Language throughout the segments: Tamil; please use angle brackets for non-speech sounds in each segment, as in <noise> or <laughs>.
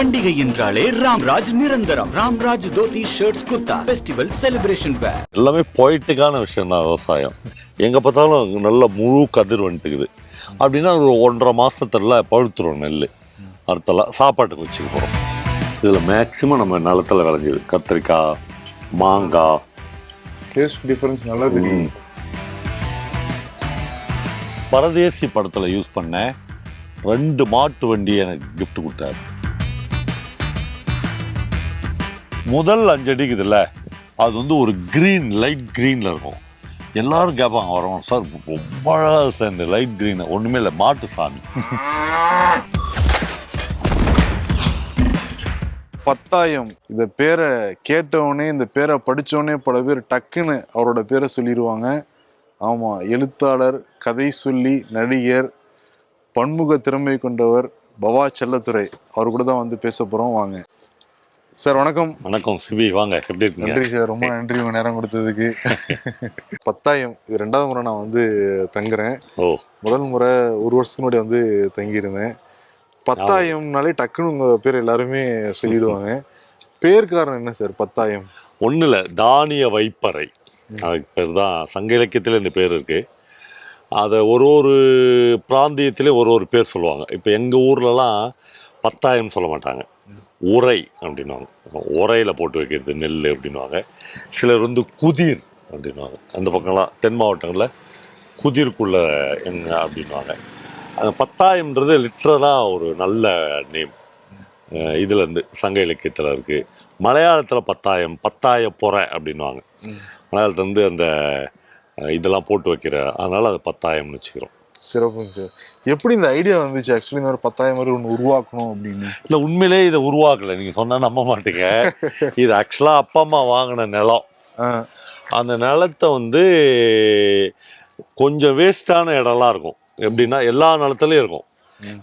பண்டிகை என்றாலே ராம்ராஜ் நிரந்தரம். Ramraj dhoti shirts kurta festival celebration wear எல்லாமே பொய்ட்டுக்கான விஷயம் தான் விவசாயம். எங்கே பார்த்தாலும் நல்ல முழு கதிர் வந்துட்டுக்குது. அப்படின்னா ஒரு ஒன்றரை மாசத்துல பழுத்துரும் நெல் அடுத்தலாம் சாப்பாட்டுக்கு வச்சுக்க போகிறோம் இதில் மேக்சிமம் நம்ம நிலத்துல விளைஞ்சிது. கத்திரிக்காய் மாங்காய். டேஸ்ட் டிஃபரன்ஸ் நல்லா தெரியும். பரதேசி படத்தில் யூஸ் பண்ண ரெண்டு மாட்டு வண்டி எனக்கு gift கொடுத்தாரு. முதல் அஞ்சடிக்குதுல்ல அது வந்து ஒரு க்ரீன் லைட் க்ரீனில் இருக்கும். எல்லாரும் கேட்பாங்க வரவங்க சார் ரொம்ப அழகாக சேர்ந்து இந்த லைட் க்ரீன் ஒன்றுமே இல்லை மாட்டு சாமி பத்தாயம். இந்த பேரை கேட்டவொடனே இந்த பேரை படிச்சவொடனே பல பேர் டக்குன்னு அவரோட பேரை சொல்லிடுவாங்க ஆமாம் எழுத்தாளர் கதை சொல்லி நடிகர் பன்முக திறமை கொண்டவர் பவா செல்லத்துறை. அவர் கூட தான் வந்து பேச போகிறோம் வாங்க. சார் வணக்கம். வணக்கம் சிபி. வாங்க எப்படி இருக்கீங்க? நன்றி சார் ரொம்ப நன்றி உங்க நேரம் கொடுத்ததுக்கு. <laughs> பத்தாயம் இது ரெண்டாவது முறை நான் வந்து தங்குறேன். ஓ. முதல் முறை ஒரு வருஷத்துக்கு முன்னாடி வந்து தங்கியிருந்தேன். பத்தாயம்னாலே டக்குன்னு உங்க பேர் எல்லாருமே சொல்லிடுவாங்க. பேர் காரணம் என்ன சார் பத்தாயம் ஒன்றும் இல்லை தானிய வைப்பறை. அதுக்கு பேர் தான் சங்க இலக்கியத்தில் இந்த பேர் இருக்கு. அதை ஒரு ஒரு பிராந்தியத்திலே ஒரு ஒரு பேர் சொல்லுவாங்க. இப்போ எங்கள் ஊர்லலாம் பத்தாயம் சொல்ல மாட்டாங்க. உரை அப்படின்னுவாங்க. உரையில் போட்டு வைக்கிறது நெல் அப்படின்னுவாங்க. சிலர் வந்து குதிர் அப்படின்னுவாங்க. அந்த பக்கம்லாம் தென் மாவட்டங்களில் குதிர்க்குள்ள எங்க அப்படின்னுவாங்க. அந்த பத்தாயம்ன்றது லிட்ரலாக ஒரு நல்ல நேம் இதுலேருந்து சங்க இலக்கியத்தில் இருக்குது மலையாளத்தில் பத்தாயம் பத்தாய பொறை அப்படின்னுவாங்க. மலையாளத்துல வந்து அந்த இதெல்லாம் போட்டு வைக்கிற அதனால அது பத்தாயம்னு வச்சுக்கிறோம். சிறப்புங்க சார். எப்படி இந்த ஐடியா வந்துச்சு? ஆக்சுவலி இந்த மாதிரி பத்தாயிரம் மாதிரி ஒன்று உருவாக்கணும் அப்படின்னு. இல்லை உண்மையிலே இதை உருவாக்கல. நீங்கள் சொன்னால் நம்ப மாட்டீங்க. <laughs> இது ஆக்சுவலாக அப்பா அம்மா வாங்கின நிலம். அந்த நிலத்தை வந்து கொஞ்சம் வேஸ்டான இடம்லாம் இருக்கும். எப்படின்னா எல்லா நிலத்துலையும் இருக்கும்.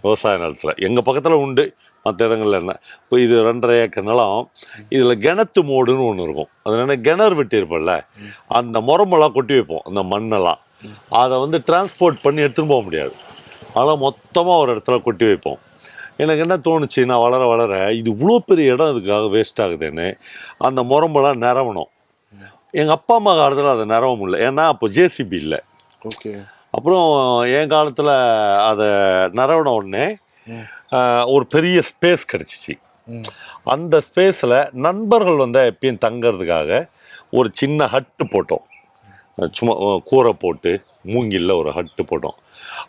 விவசாய நிலத்துல. எங்கள் பக்கத்தில் உண்டு. மற்ற இடங்கள்ல என்ன? இப்போ இது ரெண்டரை ஏக்கர் நிலம். இதில் கிணத்து மோடுன்னு ஒன்று இருக்கும். அது என்ன கிணறு வெட்டியிருப்பல்ல அந்த முரமெல்லாம் கொட்டி வைப்போம். அந்த மண்ணெல்லாம். அதை வந்து டிரான்ஸ்போர்ட் பண்ணி எடுத்துன்னு போக முடியாது. அதெல்லாம் மொத்தமாக ஒரு இடத்துல கொட்டி வைப்போம். எனக்கு என்ன தோணுச்சு நான் வளர வளர இது இவ்வளோ பெரிய இடம் இதுக்காக வேஸ்ட் ஆகுதுன்னு அந்த முரம்பெல்லாம் நிறவணும் எங்கள் அப்பா அம்மா காலத்தில் அதை நிறவ முடியல ஏன்னா அப்போ ஜேசிபி இல்லை. ஓகே. அப்புறம் என் காலத்தில் அதை நிறவின உடனே ஒரு பெரிய ஸ்பேஸ் கிடச்சிச்சு. அந்த ஸ்பேஸில் நண்பர்கள் வந்து எப்பயும் தங்கறதுக்காக ஒரு சின்ன ஹட்டு போட்டோம். சும்மா கூரை போட்டு மூங்கில்ல ஒரு ஹட்டு போட்டோம்.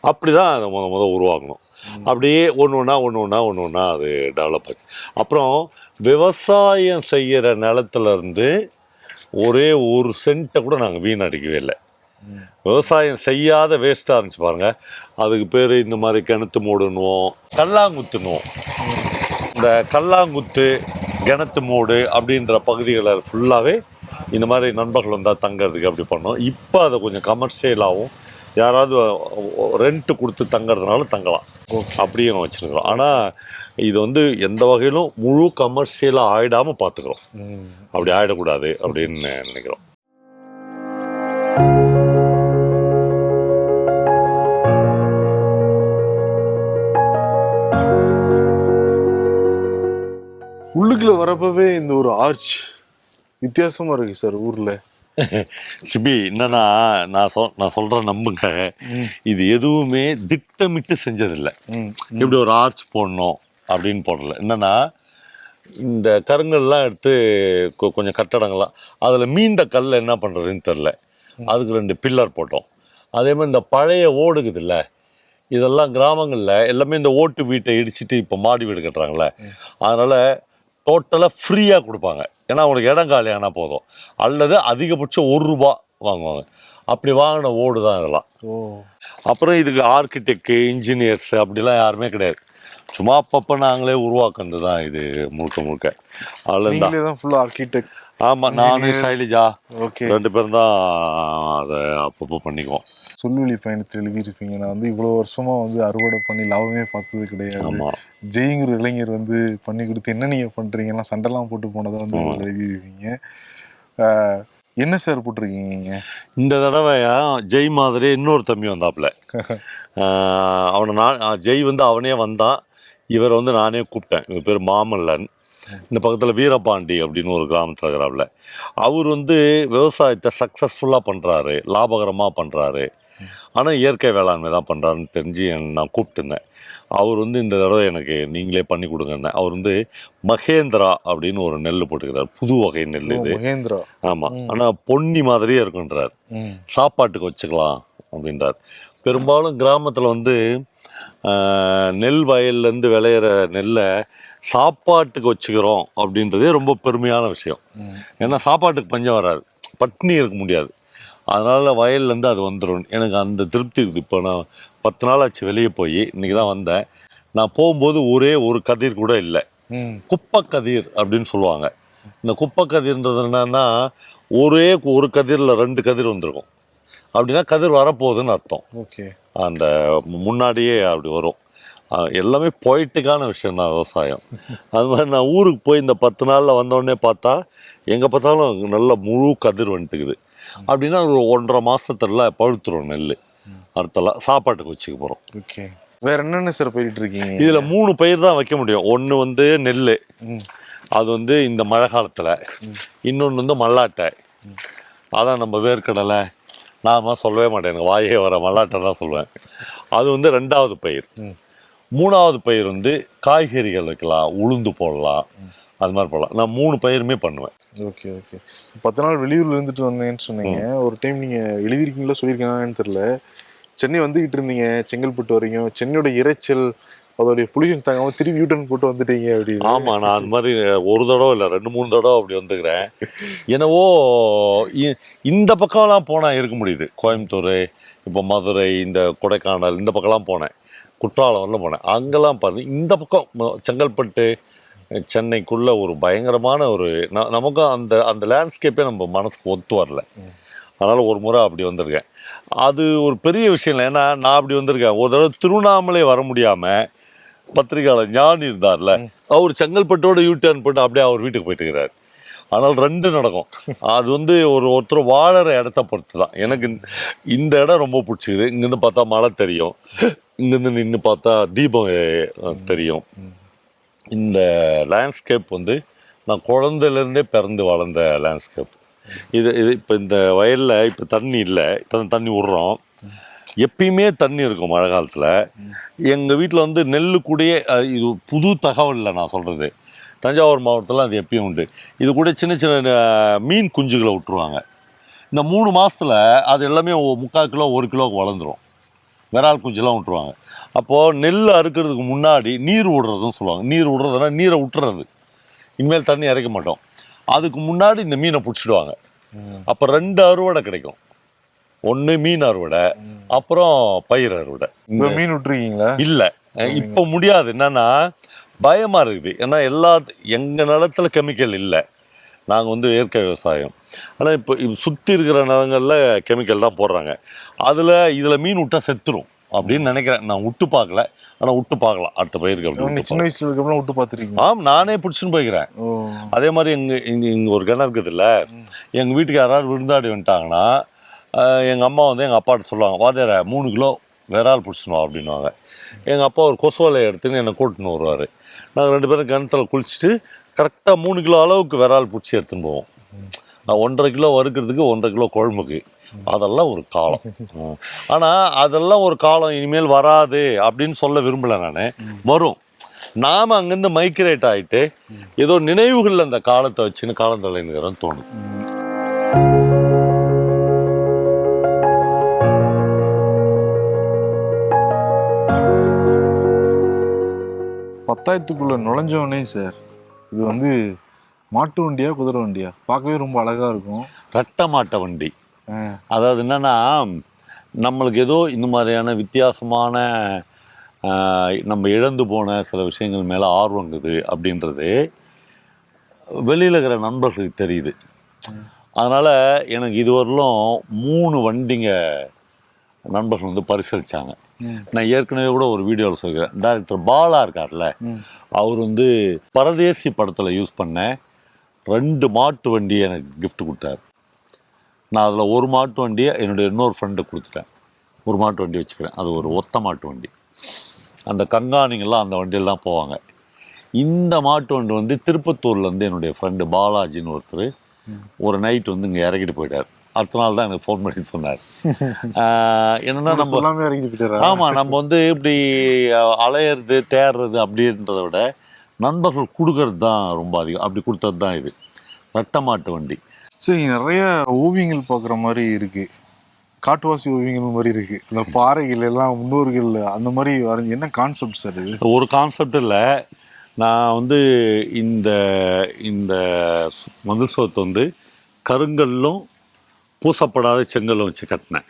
அப்படி தான் அதை முத முத உருவாக்கணும். அப்படியே ஒன்று ஒன்றா ஒன்று ஒன்றா ஒன்று ஒன்றா அது டெவலப் ஆச்சு. அப்புறம் விவசாயம் செய்கிற நிலத்துல இருந்து ஒரே ஒரு சென்ட்டை கூட நாங்கள் வீணடிக்கவே இல்லை. விவசாயம் செய்யாத வேஸ்ட்டாக இருந்துச்சு பாருங்க. அதுக்கு பேர் இந்த மாதிரி கிணத்து மூடுன்னுவோம் கல்லாங்குத்துன்னுவோம். இந்த கல்லாங்குத்து கிணத்து மூடு அப்படின்ற பகுதிகளை ஃபுல்லாகவே இந்த மாதிரி நண்பர்கள் வந்தால் தங்கறதுக்கு அப்படி பண்ணோம். இப்போ அதை கொஞ்சம் கமர்ஷியலாகவும் யாராவது ரெண்ட் கொடுத்து தங்கறதுனால தங்கலாம். அப்படியும் வச்சுருக்கிறோம். ஆனால் இது வந்து எந்த வகையிலும் முழு கமர்ஷியலாக ஆயிடாமல் பார்த்துக்கிறோம். அப்படி ஆயிடக்கூடாது அப்படின்னு நினைக்கிறோம். உள்ளுக்குள்ள வரப்பவே இந்த ஒரு ஆர்ச் வித்தியாசமா இருக்கு சார் ஊர்ல. சிபி என்னன்னா நான் சொல் நான் சொல்கிறேன் நம்புங்க. இது எதுவுமே திட்டமிட்டு செஞ்சதில்லை. இப்படி ஒரு ஆர்ச் போடணும் அப்படின்னு போடல. என்னன்னா இந்த கருங்கல்லாம் எடுத்து கொஞ்சம் கட்டடங்கள்லாம் அதில் மீந்த கல்ல என்ன பண்ணுறதுன்னு தெரில அதுக்கு ரெண்டு பில்லர் போட்டோம். அதே மாதிரி இந்த பழைய ஓடுகுதுல்ல இதெல்லாம் கிராமங்களில் எல்லாமே இந்த ஓட்டு வீட்டை இடிச்சிட்டு இப்போ மாடி வீடு கட்டுறாங்களே அதனால் டோட்டலாக ஃப்ரீயாக கொடுப்பாங்க. ஏன்னா அவங்களுக்கு இடம் காலி ஆனால் போதும். அல்லது அதிகபட்சம் ஒரு ரூபா வாங்குவாங்க. அப்படி வாங்கின ஓடு தான் இதெல்லாம். அப்புறம் இதுக்கு ஆர்கிடெக்ட் இன்ஜினியர்ஸ் அப்படிலாம் யாருமே கிடையாது. சும்மா அப்பப்போ நாங்களே உருவாக்குனது தான் இது முழுக்க முழுக்க. அதில் தான் ஃபுல்லா ஆர்கிடெக்ட் ஆமாம் நானும் சைலிஜா ஓகே ரெண்டு பேரும் தான் அதை அப்பப்போ பண்ணிக்குவோம். சொல்வழி பயணத்தில் எழுதியிருப்பீங்க. நான் வந்து இவ்வளவு வருஷமா வந்து அறுவடை பண்ணி லாபமே பார்த்தது கிடையாது. ஜெயிங்கிற இளைஞர் வந்து பண்ணி கொடுத்து என்ன நீங்க பண்றீங்கன்னா சண்டைலாம் போட்டு போனதை வந்து எழுதியிருப்பீங்க. என்ன சார் போட்டிருக்கீங்க இந்த தடவை ஜெய் மாதிரி இன்னொரு தம்பி வந்தாப்புல. <laughs> அவனை நான் ஜெய் வந்து அவனே வந்தான். இவர் வந்து நானே கூப்பிட்டேன். இவர் பேர் மாமல்லன். இந்த பக்கத்தில் வீரபாண்டி அப்படின்னு ஒரு கிராமத்தில் இருக்கிறாப்புல. அவர் வந்து விவசாயத்தை சக்ஸஸ்ஃபுல்லாக பண்ணுறாரு லாபகரமாக பண்ணுறாரு ஆனால் இயற்கை வேளாண்மை தான் பண்ணுறாருன்னு தெரிஞ்சு நான் கூப்பிட்டுருந்தேன். அவர் வந்து இந்த தடவை எனக்கு நீங்களே பண்ணி கொடுங்கன்னு. அவர் வந்து மகேந்திரா அப்படின்னு ஒரு நெல் போட்டுக்கிறார். புது வகை நெல் இது. மகேந்திரா. ஆமாம் ஆனால் பொன்னி மாதிரியே இருக்குன்றார். சாப்பாட்டுக்கு வச்சுக்கலாம் அப்படின்றார். பெரும்பாலும் கிராமத்தில் வந்து ஆஹ், நெல் வயல்லேருந்து விளையிற நெல்லை சாப்பாட்டுக்கு வச்சுக்கிறோம் அப்படின்றதே ரொம்ப பெருமையான விஷயம். ஏன்னா சாப்பாட்டுக்கு பஞ்சம் வராது. பட்னி இருக்க முடியாது. அதனால் வயல்லேருந்து அது வந்துடும் எனக்கு அந்த திருப்தி இருக்குது. இப்போ நான் பத்து நாள் ஆச்சு வெளியே போய். இன்றைக்கி தான் வந்தேன். நான் போகும்போது ஒரே ஒரு கதிர் கூட இல்லை. குப்பை கதிர் அப்படின்னு சொல்லுவாங்க. இந்த குப்பை கதிர்ன்றது என்னன்னா ஒரே ஒரு கதிரில் ரெண்டு கதிர் வந்திருக்கும். அப்படின்னா கதிர் வரப்போகுதுன்னு அர்த்தம். ஓகே. அந்த முன்னாடியே அப்படி வரும். எல்லாமே பொய்ட்டுக்கான விஷயம் தான் விவசாயம். அது மாதிரி நான் ஊருக்கு போய் இந்த பத்து நாளில் வந்தோடனே பார்த்தா எங்கே பார்த்தாலும் நல்ல முழு கதிர் வந்துட்டுக்குது. அப்படின்னா ஒரு ஒன்றரை மாசத்துல பழுத்துரும் நெல் அடுத்தலாம் சாப்பாட்டுக்கு வச்சுக்க போகிறோம் ஓகே. வேற என்னென்ன சார் போயிட்டு இருக்கீங்க? இதில் மூணு பயிர் தான் வைக்க முடியும். ஒன்று வந்து நெல் அது வந்து இந்த மழை காலத்தில். இன்னொன்று வந்து மல்லாட்டை. அதான் நம்ம வேர்க்கடலை. நான் சொல்லவே மாட்டேன் எனக்கு வாயே வர மல்லாட்டை தான் சொல்லுவேன். அது வந்து ரெண்டாவது பயிர். மூணாவது பயிர் வந்து காய்கறிகள் வைக்கலாம் உளுந்து போடலாம். அது மாதிரி போடலாம். நான் மூணு பயிருமே பண்ணுவேன். Okay okay. பத்து நாள் வெளியூர்ல இருந்துட்டு வந்தேன்னு சொன்னீங்க. ஒரு டைம் நீங்க எழுதிருக்கீங்களா சொல்லியிருக்கீங்களான்னு தெரியல. சென்னை வந்துகிட்டு இருந்தீங்க செங்கல்பட்டு வரைக்கும் சென்னையோட இரைச்சல் அதோடைய புளியம் தாங்காம திரும்பி யூட்டன் போட்டு வந்துட்டீங்க அப்படி ஆமாம் நான் அது மாதிரி ஒரு தடவை இல்லை ரெண்டு மூணு தடவை அப்படி வந்துக்கிறேன் என்னவோ இந்த பக்கம்லாம் போனால் இருக்க முடியுது. கோயம்புத்தூர் இப்போ மதுரை இந்த கொடைக்கானல் இந்த பக்கம்லாம் போனேன். குற்றாலம் வரல போனேன். அங்கெல்லாம் பாருங்க இந்த பக்கம் செங்கல்பட்டு சென்னைக்குள்ள ஒரு பயங்கரமான ஒரு ந- நமக்கும் அந்த அந்த லேண்ட்ஸ்கேப்பே நம்ம மனசுக்கு ஒத்து வரல. அதனால் ஒரு முறை அப்படி வந்திருக்கேன். அது ஒரு பெரிய விஷயம் இல்லை. ஏன்னா நான் அப்படி வந்திருக்கேன். ஒரு தடவை திருவண்ணாமலை வர முடியாமல் பத்திரிகையாளர் ஞானி இருந்தார்ல அவர் செங்கல்பட்டோட யூ டர்ன் போட்டு அப்படியே அவர் வீட்டுக்கு போயிட்டு இருக்கிறார். ஆனால் ரெண்டு நடக்கும். அது வந்து ஒரு ஒருத்தர் வாழற இடத்த பொறுத்து தான் எனக்கு இந்த- இடம் ரொம்ப பிடிச்சிது. இங்கேருந்து பார்த்தா மழை தெரியும். இங்கேருந்து நின்று பார்த்தா தீபம் தெரியும். இந்த லேண்ட்ஸ்கேப் வந்து நான் குழந்தையிலேருந்தே பிறந்து வளர்ந்த லேண்ட்ஸ்கேப் இது இது இப்போ இந்த வயலில் இப்போ தண்ணி இல்லை. இப்போ தண்ணி விட்றோம். எப்பயுமே தண்ணி இருக்கும் மழை காலத்தில். எங்கள் வீட்டில் வந்து நெல் கூடயே இது புது தகவல் இல்லை நான் சொல்கிறது தஞ்சாவூர் மாவட்டத்தில் அது எப்பயும் உண்டு. இது கூட சின்ன சின்ன மீன் குஞ்சுகளை விட்டுருவாங்க. இந்த மூணு மாசத்துல அது எல்லாமே முக்கால் கிலோ ஒரு கிலோவுக்கு வளர்ந்துரும். விரால் குஞ்செல்லாம் விட்டுருவாங்க. அப்போது நெல் அறுக்கிறதுக்கு முன்னாடி நீர் விடுறதுன்னு சொல்லுவாங்க. நீர் விடுறதுனா நீரை விட்டுறது. இனிமேல் தண்ணி இறைக்க மாட்டோம். அதுக்கு முன்னாடி இந்த மீனை பிடிச்சிடுவாங்க. அப்போ ரெண்டு அறுவடை கிடைக்கும். ஒன்று மீன் அறுவடை அப்புறம் பயிர் அறுவடை. இப்ப மீன் விட்டுருக்கீங்களா? இல்லை. இப்போ முடியாது. என்னன்னா பயமாக இருக்குது. ஏன்னா எல்லா எங்கள் நிலத்துல கெமிக்கல் இல்லை. நாங்கள் வந்து இயற்கை விவசாயம். ஆனால் இப்போ சுற்றி இருக்கிற நிலங்களில் கெமிக்கல் தான் போடுறாங்க. அதில் இதில் மீன் விட்டா செத்துரும் அப்படின்னு நினைக்கிறேன். நான் விட்டு பார்க்கல. ஆனால் விட்டு பார்க்கலாம். அடுத்த பயிருக்கு அப்படி நீங்க விட்டு சின்ன வயசுல இருக்கப்பலாம் விட்டு பார்த்துருக்கீங்க. ஆம் நானே பிடிச்சின்னு போய்க்கிறேன். அதே மாதிரி எங்கள் இங்கே இங்கே ஒரு கிணறு இருக்குதுல்ல எங்கள் வீட்டுக்கு யாராவது விருந்தாடி வந்துட்டாங்கன்னா எங்கள் அம்மா வந்து எங்கள் அப்பாட்ட சொல்லுவாங்க வாதேர மூணு கிலோ விரால் பிடிச்சினோம் அப்படின்னுவாங்க. எங்கள் அப்பா ஒரு கொசுவலை எடுத்துன்னு என்னை கூட்டின்னு வருவார். நாங்கள் ரெண்டு பேரும் கிணத்துல குளிச்சுட்டு கரெக்டாக மூணு கிலோ அளவுக்கு விரால் பிடிச்சி எடுத்துன்னு போவோம். நான் ஒன்றரை கிலோ வறுக்கிறதுக்கு ஒன்றரை கிலோ குழம்புக்கு. அதெல்லாம் ஒரு காலம். ஆனால் அதெல்லாம் ஒரு காலம் இனிமேல் வராது அப்படின்னு சொல்ல விரும்பலை நான். வரும். நாம் அங்கேருந்து மைக்ரேட் ஆகிட்டு ஏதோ நினைவுகள் அந்த காலத்தை வச்சுன்னு காலம் தலைனுங்கிறன்னு தோணும். பத்தாயிரத்துக்குள்ள நுழைஞ்சவனே சார். இது வந்து மாட்டு வண்டியா குதிரை வண்டியா? பார்க்கவே ரொம்ப அழகா இருக்கும். ரெட்ட மாட்ட வண்டி. அதாவது என்னன்னா நம்மளுக்கு ஏதோ இந்த மாதிரியான வித்தியாசமான நம்ம இழந்து போன சில விஷயங்கள் மேலே ஆர்வங்குது அப்படின்றது வெளியில் இருக்கிற நண்பர்களுக்கு தெரியுது. அதனால் எனக்கு இதுவரையிலும் மூணு வண்டிங்க நண்பர்கள் வந்து பரிசளிச்சாங்க. ம். நான் ஏற்கனவே கூட ஒரு வீடியோவில் சொல்கிறேன். டைரக்டர் பாலா இருக்கார்ல. அவர் வந்து பரதேசி படத்தில் யூஸ் பண்ண ரெண்டு மாட்டு வண்டியை எனக்கு gift கொடுத்தாரு. நான் அதில் ஒரு மாட்டு வண்டியை என்னுடைய இன்னொரு ஃப்ரெண்டுக்கு கொடுத்துட்டேன். ஒரு மாட்டு வண்டி வச்சுக்கிறேன். அது ஒரு ஒத்த மாட்டு வண்டி. அந்த கங்காணிங்கெல்லாம் அந்த வண்டியில் தான் போவாங்க. இந்த மாட்டு வண்டி வந்து திருப்பத்தூர்லேருந்து என்னுடைய ஃப்ரெண்டு பாலாஜின்னு ஒருத்தர் ஒரு நைட் வந்து இங்கே இறக்கிட்டு போயிட்டார். அடுத்த நாள் தான் எனக்கு ஃபோன் பண்ணி சொன்னார். <laughs> என்னன்னா நம்ம ஆமாம் நம்ம வந்து இப்படி அலையிறது தேடுறது அப்படின்றத விட நண்பர்கள் கொடுக்கறது தான் ரொம்ப அதிகம். அப்படி கொடுத்தது தான் இது. ரெட்டை மாட்டு வண்டி. சரி நிறைய ஓவியங்கள் பார்க்குற மாதிரி இருக்கு. காட்டுவாசி ஓவியங்கள் மாதிரி இருக்கு. இந்த பாறைகள் எல்லாம் முன்னோர்கள் அந்த மாதிரி வரைஞ்சி என்ன கான்செப்ட் சார் இது? ஒரு கான்செப்ட் இல்லை. நான் வந்து இந்த இந்த சு- மதில் சோத்து வந்து கருங்கல்லும் பூசப்படாத செங்கல்லும் வச்சு கட்டினேன்.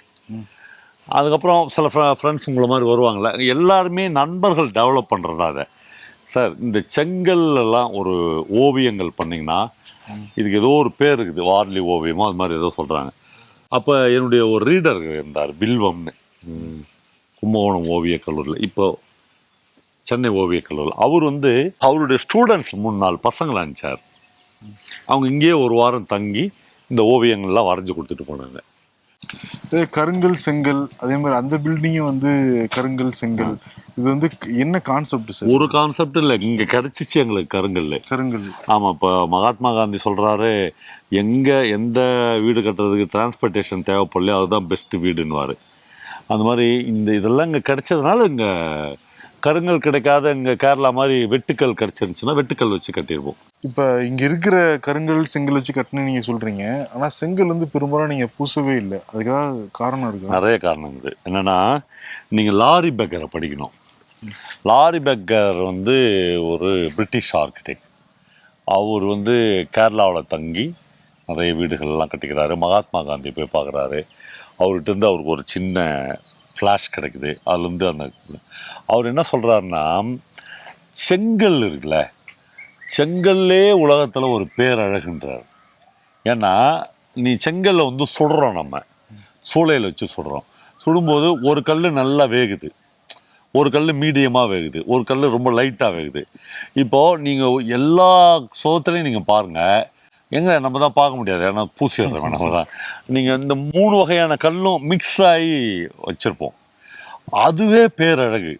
அதுக்கப்புறம் சில ஃப்ரெண்ட்ஸ் உங்களை மாதிரி வருவாங்கள்ல எல்லாருமே நண்பர்கள் டெவலப் பண்ணுறதா அதை சார் இந்த செங்கல்லாம் ஒரு ஓவியங்கள் பண்ணிங்கன்னா இதுக்கு ஏதோ ஒரு பேர் இருக்குது வார்லி ஓவியமோ அது மாதிரி ஏதோ சொல்கிறாங்க அப்போ என்னுடைய ஒரு ரீடர் இருந்தார் பில்வம்னு. கும்பகோணம் ஓவியக் கல்லூரியில். இப்போ சென்னை ஓவியக் கல்லூரியில். அவர் வந்து அவருடைய ஸ்டூடெண்ட்ஸ் மூணு நாலு பசங்களை அனுப்பிச்சார். அவங்க இங்கேயே ஒரு வாரம் தங்கி இந்த ஓவியங்கள்லாம் வரைஞ்சி கொடுத்துட்டு போனாங்க. இதே கருங்கல் செங்கல் அதே மாதிரி அந்த பில்டிங்கும் வந்து கருங்கல் செங்கல். இது வந்து என்ன கான்செப்ட் சார் ஒரு கான்செப்ட் இல்லை இங்கே கிடச்சிச்சு எங்களுக்கு கருங்கல். கருங்கல். ஆமாம் இப்போ மகாத்மா காந்தி சொல்கிறாரு எங்கே எந்த வீடு கட்டுறதுக்கு டிரான்ஸ்போர்ட்டேஷன் தேவைப்படலையோ அதுதான் பெஸ்ட்டு வீடுன்னுவார். அந்த மாதிரி இந்த இதெல்லாம் இங்கே கிடைச்சதுனால இங்கே கருங்கல் கிடைக்காத இங்கே கேரளா மாதிரி வெட்டுக்கல் கிடச்சிருந்துச்சுன்னா வெட்டுக்கல் வச்சு கட்டியிருப்போம். இப்போ இங்கே இருக்கிற கருங்கல் செங்கல் வச்சு கட்டின நீங்கள் சொல்கிறீங்க ஆனால் செங்கல் வந்து பெரும்பாலும் நீங்கள் பூசவே இல்லை. அதுக்காக காரணம் இருக்குது நிறைய காரணம் இருக்குது என்னென்னா நீங்கள் லாரி பெக்கரை படிக்கணும். லாரி பெக்கர் வந்து ஒரு பிரிட்டிஷ் ஆர்கிடெக்ட் அவர் வந்து கேரளாவில் தங்கி நிறைய வீடுகள்லாம் கட்டிக்கிறாரு. மகாத்மா காந்தி போய் பார்க்குறாரு. அவர்கிட்ட இருந்து அவருக்கு ஒரு சின்ன ஃப்ளாஷ் கிடைக்குது. அதுலேருந்து அந்த அவர் என்ன சொல்கிறாருன்னா செங்கல் இருக்குல்ல செங்கல்லே உலகத்தில் ஒரு பேரழகுன்றார். ஏன்னா நீ செங்கல்ல வந்து சுடுறோம் நம்ம. சூளையில் வச்சு சுடுறோம். சுடும்போது ஒரு கல் நல்லா வேகுது. ஒரு கல் மீடியமாக வேகுது. ஒரு கல் ரொம்ப லைட்டாக வேகுது. இப்போது நீங்கள் எல்லா சோத்துலையும் நீங்கள் பாருங்கள் எங்கே நம்ம தான் பார்க்க முடியாது. ஏன்னா பூசிடுறோம் <laughs> நம்ம தான். நீங்கள் இந்த மூணு வகையான கல்லும் மிக்ஸ் ஆகி வச்சுருப்போம். அதுவே பேரழகு.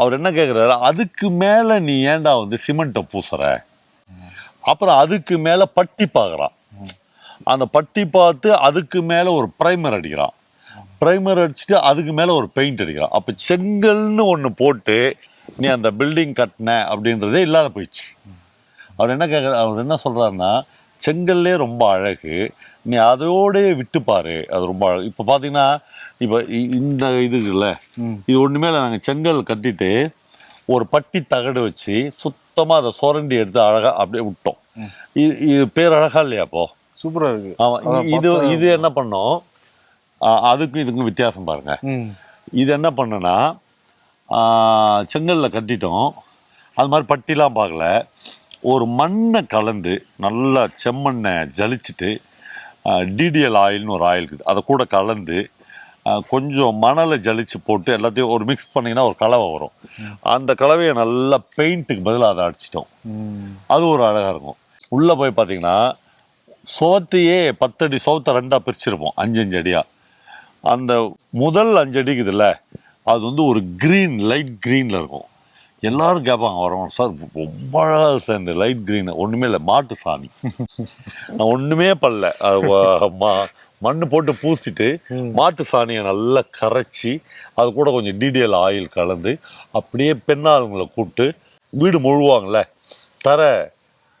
அவர் என்ன கேட்குறாரு அதுக்கு மேலே நீ ஏன்டா வந்து சிமெண்ட்டை பூசுற? அப்புறம் அதுக்கு மேலே பட்டி பார்க்குறான் அந்த பட்டி பார்த்து அதுக்கு மேலே ஒரு ப்ரைமர் அடிக்கிறான். ப்ரைமர் அடிச்சுட்டு அதுக்கு மேலே ஒரு பெயிண்ட் அடிக்கிறான். அப்போ செங்கல்னு ஒன்று போட்டு நீ அந்த பில்டிங் கட்டின அப்படின்றதே இல்லாத போயிடுச்சு. அவர் என்ன கேட்குற அவர் என்ன சொல்கிறாருன்னா செங்கல்லே ரொம்ப அழகு. நீ அதோடயே விட்டு பாரு. அது ரொம்ப இப்போ பார்த்தீங்கன்னா இப்போ இந்த இது இருக்குல்ல இது ஒன்றுமே இல்லை. நாங்கள் செங்கல் கட்டிட்டு ஒரு பட்டி தகடு வச்சு சுத்தமாக அதை சுரண்டி எடுத்து அழகாக அப்படியே விட்டோம். இது இது பேர் அழகா இல்லையா அப்போ? சூப்பரா இருக்கு. ஆமாம் இது இது என்ன பண்ணோம்? அதுக்கும் இதுக்கும் வித்தியாசம் பாருங்க. இது என்ன பண்ணுன்னா செங்கல்ல கட்டிட்டோம். அது மாதிரி பட்டிலாம் பார்க்கல. ஒரு மண்ணை கலந்து நல்லா செம்மண்ணை ஜலிச்சுட்டு டிடிஎல் ஆயில்னு ஒரு ஆயில் இருக்குது. அதை கூட கலந்து கொஞ்சம் மணலை ஜலிச்சு போட்டு எல்லாத்தையும் ஒரு மிக்ஸ் பண்ணிங்கன்னா ஒரு கலவை வரும். அந்த கலவையை நல்லா பெயிண்ட்டுக்கு பதிலாக அதை அடிச்சிட்டோம். அது ஒரு அழகாக இருக்கும். உள்ளே போய் பார்த்தீங்கன்னா சோத்தையே பத்தடி சோத்தை ரெண்டாக பிரிச்சிருப்போம் அஞ்சு அஞ்சு அடியாக அந்த முதல் அஞ்சு அடிக்குதுல்ல அது வந்து ஒரு க்ரீன் லைட் க்ரீனில் இருக்கும். எல்லாரும் கேட்பாங்க வரவங்க சார் ரொம்ப அழகாக சார் இந்த லைட் க்ரீன். ஒன்றுமே இல்லை மாட்டு சாணி. நான் ஒன்றுமே பண்ணல அது வ- ம- மண்ணு போட்டு பூசிட்டு மாட்டு சாணியை நல்லா கரைச்சி அது கூட கொஞ்சம் டிடிஎல் ஆயில் கலந்து அப்படியே பெண்ணாளுங்களை கூப்பிட்டு வீடு மொழுவாங்கள்ல தர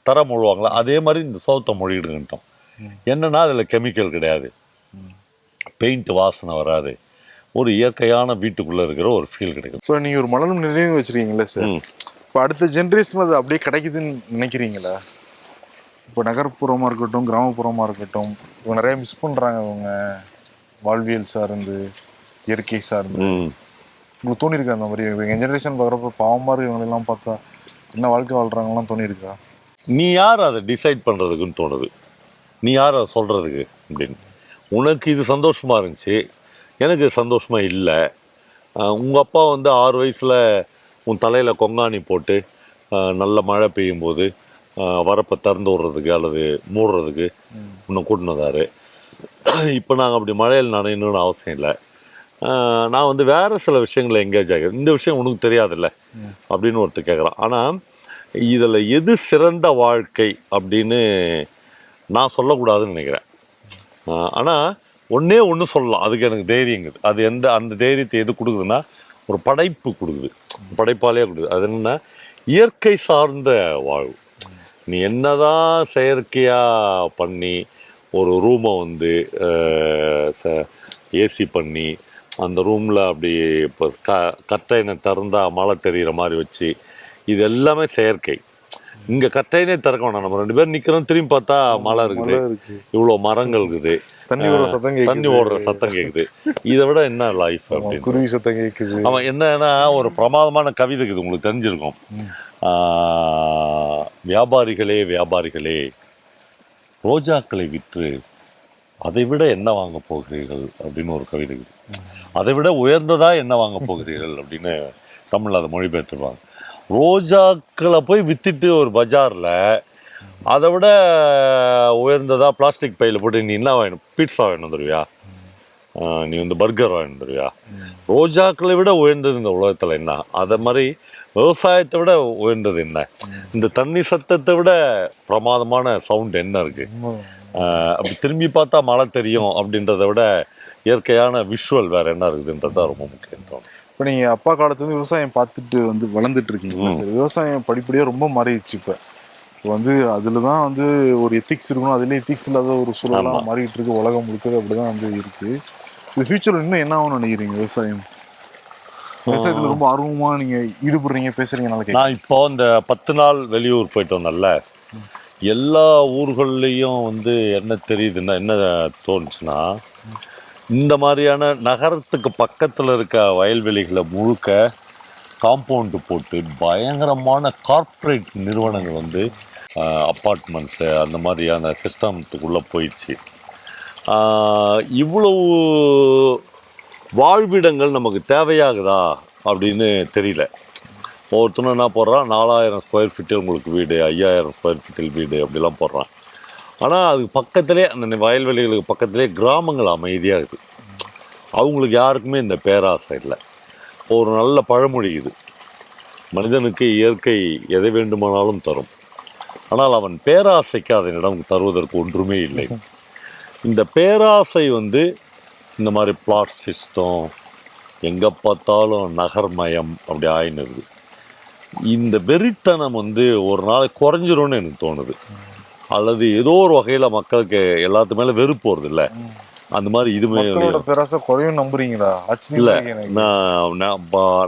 தர மொழுவாங்களா அதே மாதிரி இந்த சோத்தை மொழிகிட்டுக்கிட்டோம் என்னன்னா அதில் கெமிக்கல் கிடையாது. பெயிண்ட் வாசனை வராது. ஒரு இயற்கையான வீட்டுக்குள்ளே இருக்கிற ஒரு ஃபீல் கிடைக்கும். இப்போ நீங்க ஒரு மலரும் நினைவு வச்சிருக்கீங்களா சார். இப்போ அடுத்த ஜென்ரேஷன் அது அப்படியே கிடைக்குதுன்னு நினைக்கிறீங்களா? இப்போ நகர்ப்புறமா இருக்கட்டும் கிராமப்புறமா இருக்கட்டும் இப்போ நிறைய மிஸ் பண்றாங்க அவங்க. வாழ்வியல் சார்ந்து இயற்கை சார்ந்து. உங்களுக்கு தோணி இருக்கா அந்த மாதிரி? எங்க ஜென்ரேஷன் பார்க்குறப்ப பாவமா இருக்கு இவங்களெல்லாம் பார்த்தா என்ன வாழ்க்கை வாழ்றாங்கலாம் தோணி இருக்கா நீ யார் அதை டிசைட் பண்ணுறதுக்குன்னு தோணுது? நீ யார் அதை சொல்கிறதுக்கு அப்படின்னு. உனக்கு இது சந்தோஷமா இருந்துச்சு எனக்கு சந்தோஷமாக இல்லை. உங்கள் அப்பா வந்து ஆறு வயசில் உன் தலையில் கொங்காணி போட்டு நல்ல மழை பெய்யும் போது வரப்பை திறந்து விடுறதுக்கு அல்லது மூடுறதுக்கு உன்னை கூட்டினதாரு இப்போ நாங்கள் அப்படி மழையில் நனையணும்னு அவசியம் இல்லை. நான் வந்து வேறு சில விஷயங்களை எங்கேஜ் ஆகிறேன் இந்த விஷயம் உனக்கு தெரியாதுல்ல? அப்படின்னு ஒருத்தர் கேட்குறான் ஆனால் இதில் எது சிறந்த வாழ்க்கை அப்படின்னு நான் சொல்லக்கூடாதுன்னு நினைக்கிறேன். ஆனால் ஒன்றே ஒன்று சொல்லலாம். அதுக்கு எனக்கு தைரியங்குது. அது எந்த அந்த தைரியத்தை எது கொடுக்குதுன்னா ஒரு படைப்பு கொடுக்குது. படைப்பாலே கொடுக்குது. அது என்னென்னா இயற்கை சார்ந்த வாழ்வு. நீ என்னதான் செயற்கையாக பண்ணி ஒரு ரூமை வந்து ஏசி பண்ணி அந்த ரூமில் அப்படி இப்போ க கட்டைனை திறந்தால் மழை தெரிகிற மாதிரி வச்சு இது எல்லாமே செயற்கை. இங்கே கட்டைனே திறக்க வேணாம் நம்ம ரெண்டு பேரும் நிற்கிறோம் திரும்பி பார்த்தா மழை இருக்குது. மழை இருக்கு இவ்வளோ மரங்கள் இருக்குது. தண்ணி ஓடுற சத்தம் கேக்குது தண்ணி ஓடுற சத்தம் கேட்குது. இதை விட என்ன லைஃப் அப்படின்னு. குருவி சத்தம் கேக்குது ஆமா என்னன்னா ஒரு பிரமாதமான கவிதை இருக்குது. உங்களுக்கு தெரிஞ்சிருக்கும். வியாபாரிகளே வியாபாரிகளே ரோஜாக்களை விற்று அதை விட என்ன வாங்க போகிறீர்கள் அப்படின்னு ஒரு கவிதை இருக்குது. அதை விட உயர்ந்ததா என்ன வாங்க போகிறீர்கள் அப்படின்னு தமிழ்ல அதை மொழிபெயர்த்துருவாங்க ரோஜாக்களை போய் வித்துட்டு ஒரு பஜாரில் அதை விட உயர்ந்ததா பிளாஸ்டிக் பையில் போட்டு நீ என்ன வேணும் பீட்சா வேணும் தருவியா நீ வந்து பர்கர் வாங்கிட்டு தருவியா ரோஜாக்களை விட உயர்ந்தது இந்த உலகத்தில் என்ன? அதை மாதிரி விவசாயத்தை விட உயர்ந்தது என்ன? இந்த தண்ணி சத்தத்தை விட பிரமாதமான சவுண்ட் என்ன இருக்குது அப்படி திரும்பி பார்த்தா மழை தெரியும் அப்படின்றத விட இயற்கையான விஷுவல் வேறு என்ன இருக்குதுன்றது தான் ரொம்ப முக்கியம் தோணும். இப்ப நீங்க அப்பா காலத்துல இருந்து விவசாயம் பார்த்துட்டு வந்து வளர்ந்துட்டு இருக்கீங்க சரி விவசாயம் படிப்படியா ரொம்ப மாறிடுச்சு இப்ப. இப்ப வந்து அதுலதான் வந்து ஒரு எத்திக்ஸ் இருக்கணும் அதுல எத்திக்ஸ் இல்லாத ஒரு சூழலா ஆமா. மாறிட்டு இருக்கு உலகம் முழுக்க அப்படிதான் வந்து இருக்கு. இது ஃபியூச்சர்ல இன்னும் என்ன ஆகும்னு நினைக்கிறீங்க விவசாயம்? விவசாயத்துல ரொம்ப ஆர்வமா நீங்க ஈடுபடுறீங்க பேசுறீங்க நாளைக்கு நான் இப்போ இந்த பத்து நாள் வெளியூர் போயிட்டு வந்தேன்ல எல்லா ஊர்கள்லேயும் வந்து என்ன தெரியுதுன்னா என்ன தோணுச்சுன்னா இந்த மாதிரியான நகரத்துக்கு பக்கத்தில் இருக்க வயல்வெளிகளை முழுக்க காம்பவுண்டு போட்டு பயங்கரமான கார்ப்பரேட் நிறுவனங்கள் வந்து அப்பார்ட்மெண்ட்ஸு அந்த மாதிரியான சிஸ்டம்த்துக்குள்ளே போயிடுச்சு. இவ்வளவு வாழ்விடங்கள் நமக்கு தேவையாகுதா அப்படின்னு தெரியல. ஒவ்வொருத்தனும் என்ன போடுறான்? நாலாயிரம் ஸ்கொயர் ஃபீட்டு உங்களுக்கு வீடு ஐயாயிரம் ஸ்கொயர் ஃபீட்டில் வீடு அப்படிலாம் போடுறான். ஆனால் அதுக்கு பக்கத்திலே அந்த வயல்வெளிகளுக்கு பக்கத்திலே கிராமங்கள் அமைதியாக இருக்குது அவங்களுக்கு யாருக்குமே இந்த பேராசை இல்லை. ஒரு நல்ல பழமொழி இது. மனிதனுக்கு இயற்கை எதை வேண்டுமானாலும் தரும். ஆனால் அவன் பேராசைக்கு அதனிடம் தருவதற்கு ஒன்றுமே இல்லை. இந்த பேராசை வந்து இந்த மாதிரி பிளாட் சிஸ்டம் எங்கே பார்த்தாலும் நகர்மயம் அப்படி ஆயினுது. இந்த வெறித்தனம் வந்து ஒரு நாள் குறைஞ்சிரும்னு எனக்கு தோணுது. அல்லது ஏதோ ஒரு வகையில் மக்களுக்கு எல்லாத்து மேலே வெறுப்பு வருது இல்லை? அந்த மாதிரி இதுமே மக்களோட பேராசை குறையும் நம்புறீங்களா? இல்ல நான்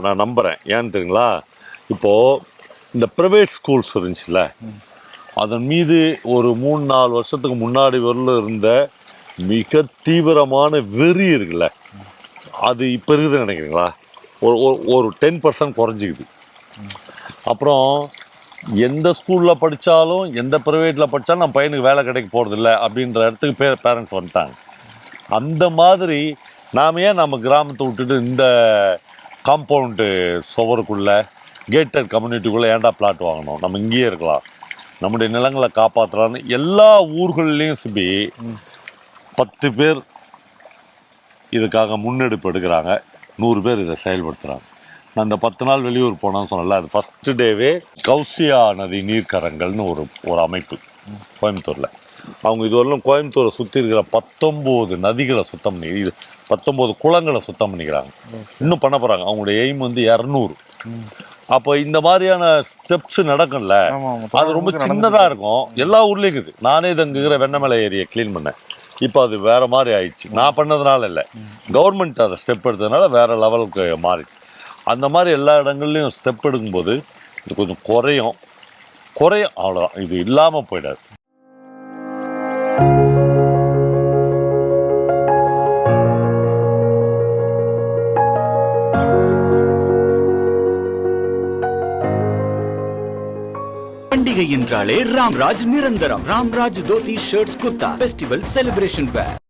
நான் நம்புறேன். ஏன்னு தெரியுங்களா? இப்போ இந்த ப்ரைவேட் ஸ்கூல்ஸ் இருந்துச்சுல்ல? அதன் மீது ஒரு மூணு நாலு வருஷத்துக்கு முன்னாடி வரல இருந்த மிக தீவிரமான வெறி இருக்குல்ல? அது இப்போ இருக்குதுன்னு நினைக்கிறீங்களா? ஒரு- ஒரு டென் பர்சன்ட் குறைஞ்சிக்குது. அப்புறம் எந்த ஸ்கூலில் படித்தாலும் எந்த ப்ரைவேட்டில் படித்தாலும் நம்ம பையனுக்கு வேலை கிடைக்க போகிறதில்ல அப்படின்ற இடத்துக்கு பே பேரண்ட்ஸ் வந்துட்டாங்க. அந்த மாதிரி நாம ஏன் நம்ம கிராமத்தை விட்டுட்டு இந்த காம்பவுண்டு சுவருக்குள்ள கேட்டட் கம்யூனிட்டிக்குள்ளே ஏன்டா பிளாட் வாங்கணும்? நம்ம இங்கேயே இருக்கலாம். நம்முடைய நிலங்களை காப்பாற்றலான்னு எல்லா ஊர்கள்லேயும் சிபி பத்து பேர் இதுக்காக முன்னெடுப்பு எடுக்கிறாங்க. நூறு பேர் இதை செயல்படுத்துகிறாங்க நான் இந்த பத்து நாள் வெளியூர் போனேன்னு சொன்னல அது ஃபஸ்ட்டு டேவே கௌசியா நதி நீர்க்கரங்கள்னு ஒரு ஒரு அமைப்பு கோயம்புத்தூரில். அவங்க இதுவரையிலும் கோயம்புத்தூரை சுற்றி இருக்கிற பத்தொம்போது நதிகளை சுத்தம் பண்ணி இது பத்தொம்போது குளங்களை சுத்தம் பண்ணிக்கிறாங்க. இன்னும் பண்ண போகிறாங்க அவங்களுடைய எய்ம் வந்து இரநூறு. அப்போ இந்த மாதிரியான ஸ்டெப்ஸ் நடக்கும்ல. அது ரொம்ப சின்னதாக இருக்கும். எல்லா ஊர்லேயும் இருக்குது. நானே இது அங்கே இருக்கிற வெண்ணமலை ஏரியை க்ளீன் பண்ணேன். இப்போ அது வேற மாதிரி ஆயிடுச்சு. நான் பண்ணதுனால இல்லை. கவர்மெண்ட் அதை ஸ்டெப் எடுத்ததுனால வேற லெவலுக்கு மாறிடுச்சு. அந்த மாதிரி எல்லா இடங்கள்லையும் ஸ்டெப் எடுக்கும்போது இது கொஞ்சம் குறையும். குறையும் அவ்வளோதான் இது இல்லாமல் போயிடாது. பண்டிகை என்றாலே ராம்ராஜ் நிரந்தரம். Ramraj dhoti shirts kurta festival celebration wear